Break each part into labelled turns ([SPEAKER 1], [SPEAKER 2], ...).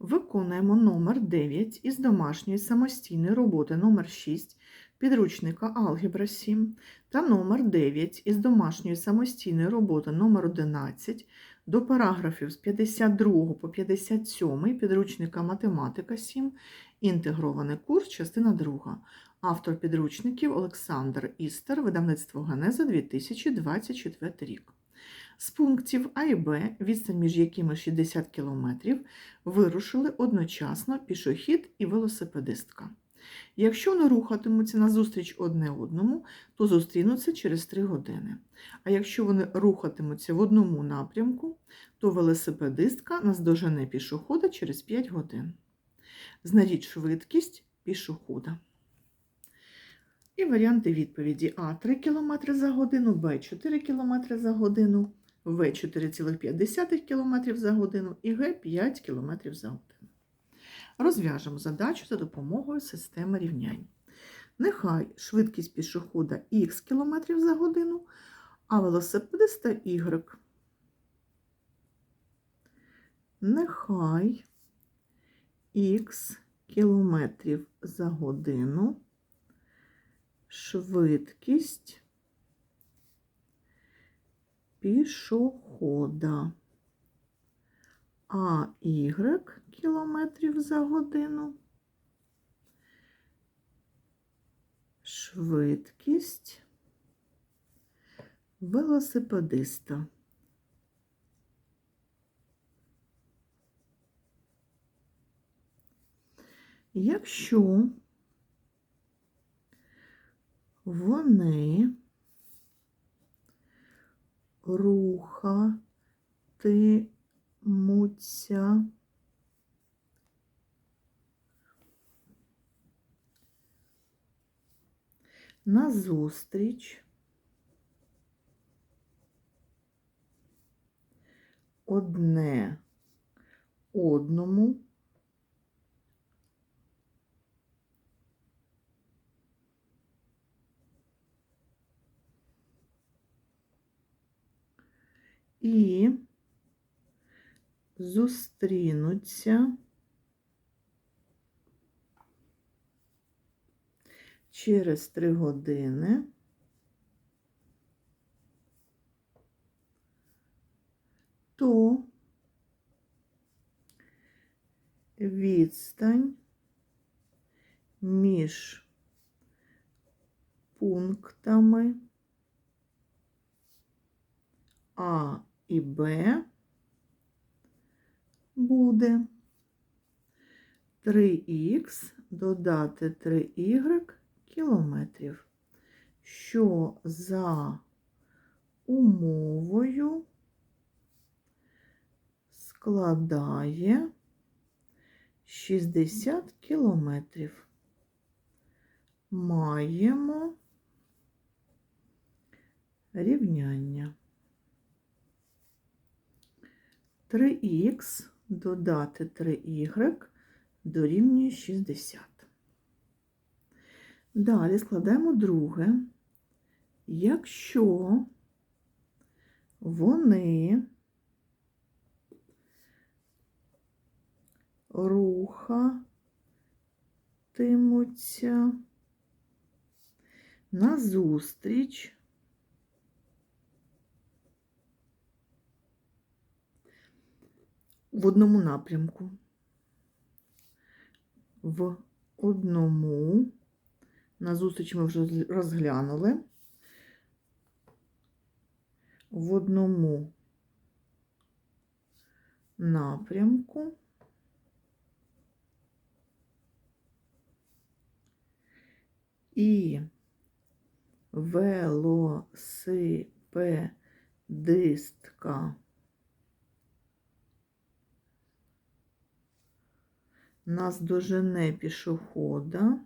[SPEAKER 1] Виконуємо номер 9 із домашньої самостійної роботи номер 6 підручника Алгебра 7 та номер 9 із домашньої самостійної роботи номер 11 до параграфів з 52 по 57 підручника Математика 7, інтегрований курс, частина 2. Автор підручників Олександр Істер, видавництво Генеза 2024 рік. З пунктів А і Б, відстань між якими 60 км, вирушили одночасно пішохід і велосипедистка. Якщо вони рухатимуться назустріч одне одному, то зустрінуться через 3 години. А якщо вони рухатимуться в одному напрямку, то велосипедистка наздожене пішохода через 5 годин. Знайдіть швидкість пішохода. І варіанти відповіді А 3 км за годину, Б 4 км за годину, В 4,5 км за годину і Г 5 км за годину. Розв'яжемо задачу за допомогою системи рівнянь. Нехай швидкість пішохода х км за годину, а велосипедиста y. Нехай х кілометрів за годину швидкість пішохода, а y кілометрів за годину швидкість велосипедиста. Якщо вони рухатимуться назустріч одне одному і зустрінуться через три години то відстань між пунктами А і Б буде 3х додати 3y кілометрів, що за умовою складає 60 кілометрів. Маємо рівняння. 3х додати 3y дорівнює 60. Далі складаємо друге. Якщо вони рухатимуться назустріч в одному напрямку. В одному, назустріч ми вже розглянули, в одному напрямку. І велосипедистка нас дожене пішохода.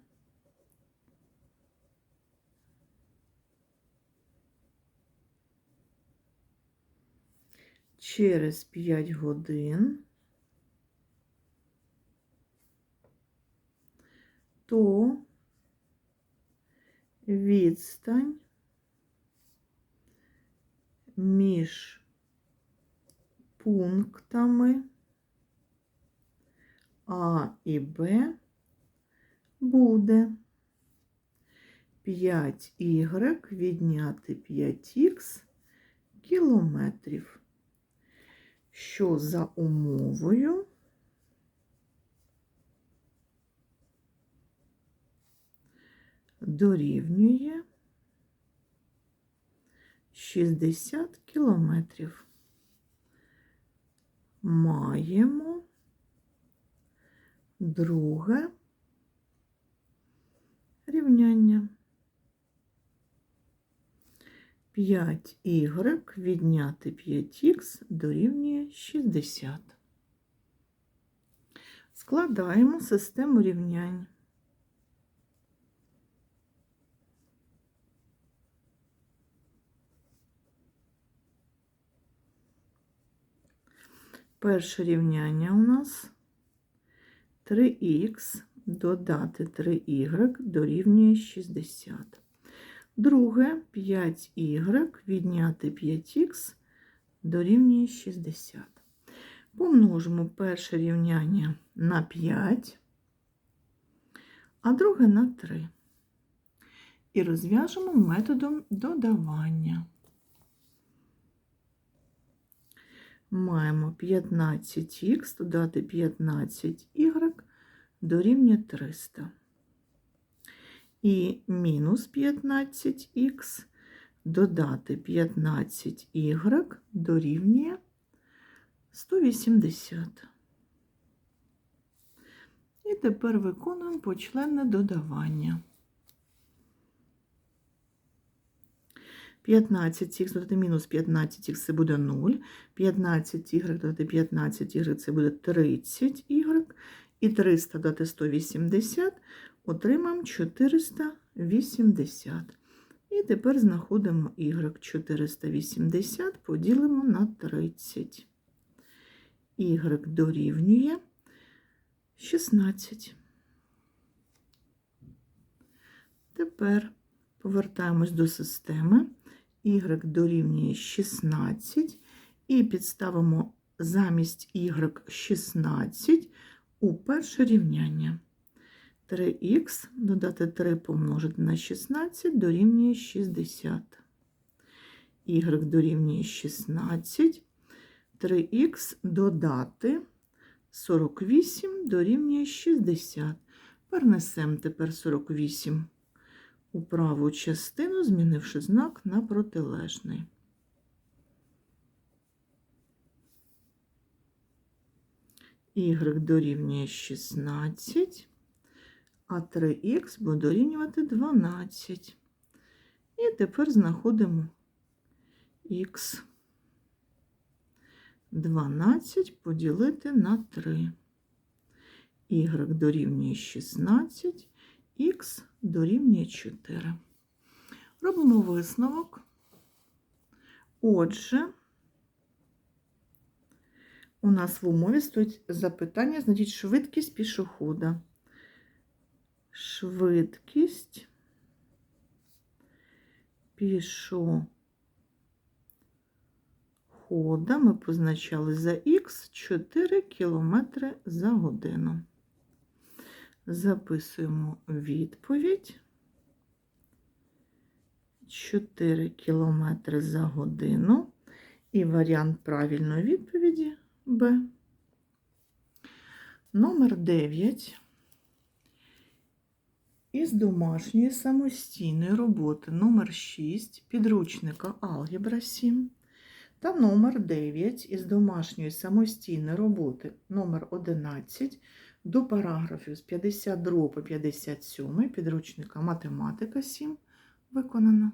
[SPEAKER 1] Через 5 годин, то відстань між пунктами А і Б буде. 5y відняти 5х кілометрів, що за умовою? Дорівнює 60 кілометрів. Маємо друге рівняння. 5y відняти 5х дорівнює 60. Складаємо систему рівнянь. Перше рівняння у нас 3х додати 3y дорівнює 60. Друге 5y відняти 5х дорівнює 60. Помножимо перше рівняння на 5, а друге на 3. І розв'яжемо методом додавання. Маємо 15х додати 15y дорівнює 300. І мінус 15х додати 15y дорівнює 180. І тепер виконуємо почленне додавання. 15х додати мінус 15х це буде 0. 15y додати 15y це буде 30y. І 300 додати 180 отримаємо 480. І тепер знаходимо y 480, поділимо на 30. Y дорівнює 16. Тепер повертаємось до системи. Y дорівнює 16 і підставимо замість y 16 у перше рівняння. 3х додати 3 помножити на 16 дорівнює 60. Y дорівнює 16. 3х додати 48 дорівнює 60. Перенесемо тепер 48 у праву частину, змінивши знак на протилежний. Y дорівнює 16, а 3х буде дорівнювати 12. І тепер знаходимо х 12 поділити на 3. Y дорівнює 16, х дорівнює 4. Робимо висновок. Отже, у нас в умові стоїть запитання, значить, швидкість пішохода. Швидкість пішохода ми позначали за х 4 км за годину. Записуємо відповідь 4 км за годину. І варіант правильної відповіді Б. Номер 9. Із домашньої самостійної роботи номер 6 підручника Алгебра 7 та номер 9 із домашньої самостійної роботи номер 11 до параграфів з 52 по 57 підручника Математика 7 виконано.